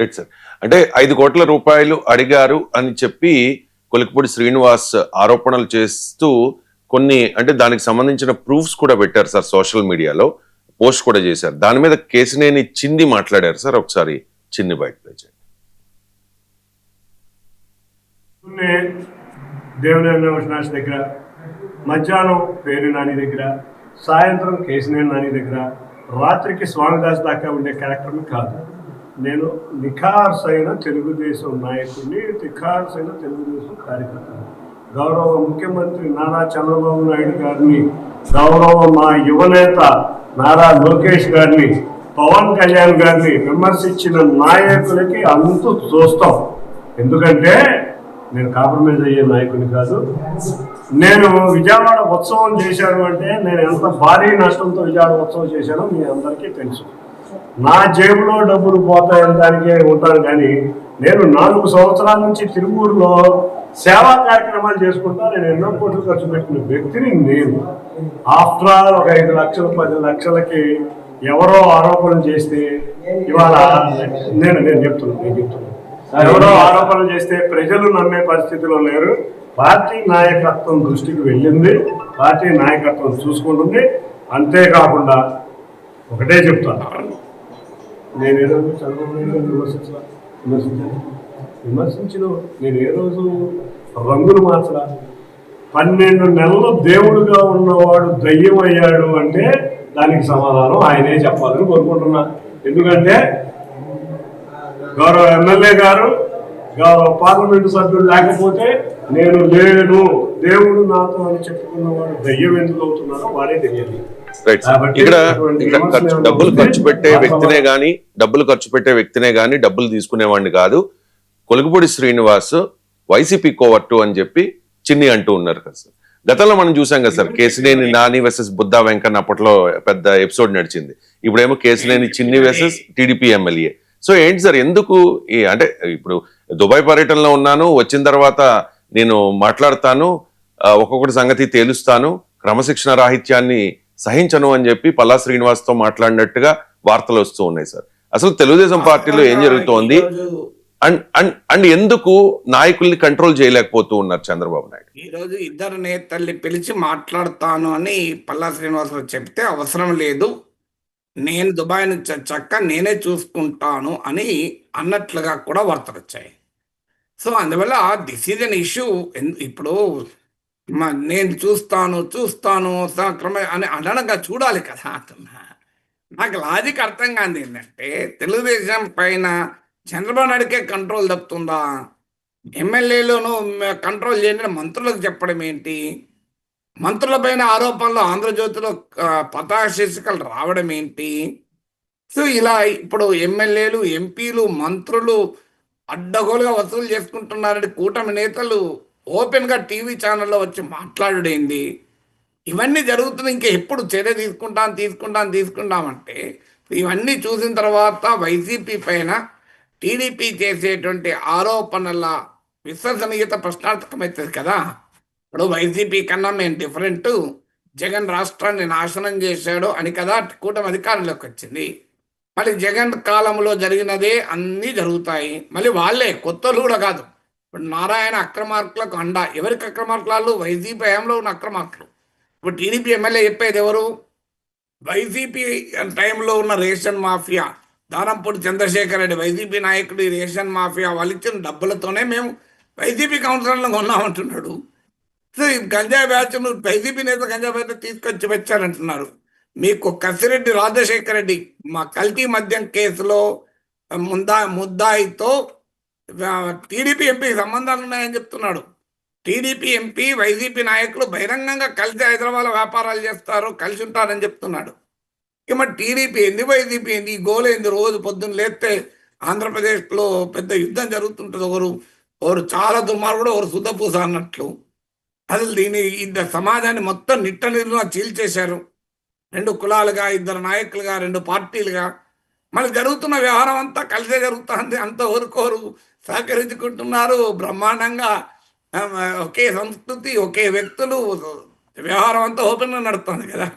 Right sir అంటే ఐదు కోట్ల రూపాయలు అడిగారు అని చెప్పి కొలికపూడి శ్రీనివాస్ ఆరోపణలు చేస్తూ కొన్ని అంటే దానికి సంబంధించిన ప్రూఫ్స్ కూడా పెట్టారు సార్ సోషల్ మీడియాలో పోస్ట్ కూడా చేశారు. దాని మీద కేసినేని చింది మాట్లాడారు సార్. ఒకసారి చిన్ని బయట ప్లే దేవనేంద్ర దగ్గర మధ్యాహ్నం పేరు నాని దగ్గర సాయంత్రం కేసినేని నాని దగ్గర రాత్రికి స్వామిదాస్ దాకా ఉండే కార్యక్రమం కాదు. నేను నిఖార్స్ అయిన తెలుగుదేశం నాయకుడిని నిఖార్స్ అయిన తెలుగుదేశం కార్యకర్తని. గౌరవ ముఖ్యమంత్రి నారా చంద్రబాబు నాయుడు గారిని గౌరవ మా యువనేత నారా లోకేష్ గారిని పవన్ కళ్యాణ్ గారిని విమర్శించిన నాయకులకి అంతు చూస్తాం. ఎందుకంటే నేను కాంప్రమైజ్ అయ్యే నాయకుని కాదు. నేను విజయవాడ ఉత్సవం చేశాను అంటే నేను ఎంత భారీ నష్టంతో విజయవాడ ఉత్సవం చేశానో మీ అందరికీ తెలుసు. నా జేబులో డబ్బులు పోతాయని దానికే ఉంటాను కానీ నేను నాలుగు సంవత్సరాల నుంచి తిరుమూరులో సేవా కార్యక్రమాలు చేసుకుంటా నేను ఎన్నో కోట్లు ఖర్చు పెట్టిన వ్యక్తిని నేను. ఆఫ్టర్ ఆల్ ఒక ఐదు లక్షలు పది లక్షలకి ఎవరో ఆరోపణలు చేస్తే ఇవాళ నేను నేను చెప్తున్నాను నేను చెప్తున్నాను ఎవరో ఆరోపణలు చేస్తే ప్రజలు నమ్మే పరిస్థితిలో లేరు. పార్టీ నాయకత్వం దృష్టికి వెళ్ళింది. పార్టీ నాయకత్వం చూసుకుంటుంది. అంతేకాకుండా ఒకటే చెప్తాను. నేను ఏ రోజు చంద్రబాబు నాయుడు విమర్శించలా? విమర్శించాను. విమర్శించిన నేను ఏ రోజు రంగులు మార్చలా? పన్నెండు నెలలు దేవుడుగా ఉన్నవాడు దయ్యం అయ్యాడు అంటే దానికి సమాధానం ఆయనే చెప్పాలని కోరుకుంటున్నా. ఎందుకంటే గౌరవ ఎమ్మెల్యే గారు గౌరవ పార్లమెంటు సభ్యుడు లేకపోతే నేను లేను. దేవుడు నాతో అని చెప్పుకున్నవాడు దయ్యం ఎందుకు అవుతున్నారో వాడే తెలియాలి రైట్ సార్. కాబట్టి ఇక్కడ ఇక్కడ ఖర్చు డబ్బులు ఖర్చు పెట్టే వ్యక్తినే గాని డబ్బులు ఖర్చు పెట్టే వ్యక్తినే గాని డబ్బులు తీసుకునేవాడిని కాదు. కొలుగుపూడి శ్రీనివాస్ వైసీపీ కోవర్టు అని చెప్పి చిన్ని అంటూ ఉన్నారు కదా సార్. గతంలో మనం చూసాం కదా సార్ కేసినేని నాని వెసెస్ బుద్ధా వెంకన్న అప్పట్లో పెద్ద ఎపిసోడ్ నడిచింది. ఇప్పుడేమో Kesineni Chinni versus TDP MLA. So ఏంటి సార్ ఎందుకు అంటే ఇప్పుడు దుబాయ్ పర్యటనలో ఉన్నాను వచ్చిన తర్వాత నేను మాట్లాడతాను ఒక్కొక్కటి సంగతి తేలుస్తాను. క్రమశిక్షణ రాహిత్యాన్ని సహించను అని చెప్పి పల్లా శ్రీనివాస్తో మాట్లాడినట్టుగా వార్తలు వస్తూ ఉన్నాయి సార్. అసలు తెలుగుదేశం పార్టీలో ఏం జరుగుతోంది? అండ్ అండ్ అండ్ ఎందుకు నాయకుల్ని కంట్రోల్ చేయలేకపోతూ ఉన్నారు చంద్రబాబు నాయుడు? ఈరోజు ఇద్దరు నేతల్ని పిలిచి మాట్లాడతాను అని పల్లా శ్రీనివాసరావు చెప్తే అవసరం లేదు. నేను దుబాయ్ నుంచి వచ్చాక నేనే చూసుకుంటాను అని అన్నట్లుగా కూడా వార్తలు వచ్చాయి. సో అందువల్ల దిస్ ఈజ్ అన్ ఇష్యూ ఇప్పుడు నేను చూస్తాను చూస్తాను సక్రమ అని అనడంగా చూడాలి కదా అతను. నాకు లాజిక్ అర్థం కాదు ఏంటంటే తెలుగుదేశం పైన చంద్రబాబు నాయుడుకే కంట్రోల్ తప్పుతుందా ఎమ్మెల్యేలను కంట్రోల్ చేయండి మంత్రులకు చెప్పడం ఏంటి? మంత్రులపైన ఆరోపణలు ఆంధ్రజ్యోతిలో పతాశీర్షికలు పతాక శీర్షికలు రావడం ఏంటి? సో ఇలా ఇప్పుడు ఎమ్మెల్యేలు ఎంపీలు మంత్రులు అడ్డగోలుగా వసూలు చేసుకుంటున్నారని కూటమి నేతలు ఓపెన్గా టీవీ ఛానల్లో వచ్చి మాట్లాడేంది ఇవన్నీ జరుగుతున్నాయి. ఇంకా ఎప్పుడు చర్య తీసుకుంటాం తీసుకుంటాం తీసుకుంటామంటే ఇవన్నీ చూసిన తర్వాత వైసీపీ పైన టీడీపీ చేసేటువంటి ఆరోపణల విశ్వసనీయత ప్రశ్నార్థకమవుతుంది కదా? ఇప్పుడు వైసీపీ కన్నా మేము డిఫరెంట్. జగన్ రాష్ట్రాన్ని నాశనం చేశాడు అని కదా కూటమి అధికారంలోకి వచ్చింది. మళ్ళీ జగన్ కాలంలో జరిగినదే అన్నీ జరుగుతాయి. మళ్ళీ వాళ్ళే కొత్తలు కూడా కాదు. ఇప్పుడు నారాయణ అక్రమార్కులకు అండ. ఎవరికి అక్రమార్కులు వైసీపీ హయాంలో ఉన్న అక్రమార్కులు. ఇప్పుడు టీడీపీ ఎమ్మెల్యే చెప్పేది ఎవరు? వైసీపీ టైంలో ఉన్న ration mafia. Danampudi Chandrasekhar Reddy YCP నాయకుడు రేషన్ మాఫియా వాళ్ళు ఇచ్చిన డబ్బులతోనే మేము వైసీపీ కౌన్సిలర్లను కొన్నామంటున్నాడు. సో గంజాయి బ్యాచ్ వైసీపీ నేత గంజాయి బ్యాచ్ తీసుకొచ్చి వచ్చారంటున్నారు మీకు కసిరెడ్డి రాజశేఖర రెడ్డి మా కల్తీ మద్యం కేసులో ముందా ముద్దాయితో టీడీపీ ఎంపీ సంబంధాలు ఉన్నాయని చెప్తున్నాడు. టీడీపీ ఎంపీ వైసీపీ నాయకులు బహిరంగంగా కలిసి హైదరాబాద్లో వ్యాపారాలు చేస్తారు కలిసి ఉంటారని చెప్తున్నాడు. ఇక మరి టీడీపీ ఏంది వైసీపీ ఏంది? ఈ రోజు పొద్దున్న లేస్తే ఆంధ్రప్రదేశ్లో పెద్ద యుద్ధం జరుగుతుంటుంది. ఒకరు ఒకరు చాలా దుర్మార్గుడు ఒకరు శుద్ధపూస అన్నట్లు. అసలు దీని ఇద్దరు సమాజాన్ని మొత్తం నిట్ట నిలున చీల్చేశారు. రెండు కులాలుగా ఇద్దరు నాయకులుగా రెండు పార్టీలుగా. మళ్ళీ జరుగుతున్న వ్యవహారం అంతా కలిసే జరుగుతుంది. అంత వరకు సహకరించుకుంటున్నారు బ్రహ్మాండంగా. ఒకే సంస్కృతి ఒకే వ్యక్తులు వ్యవహారం అంతా ఓపెన్గా నడుస్తుంది కదా.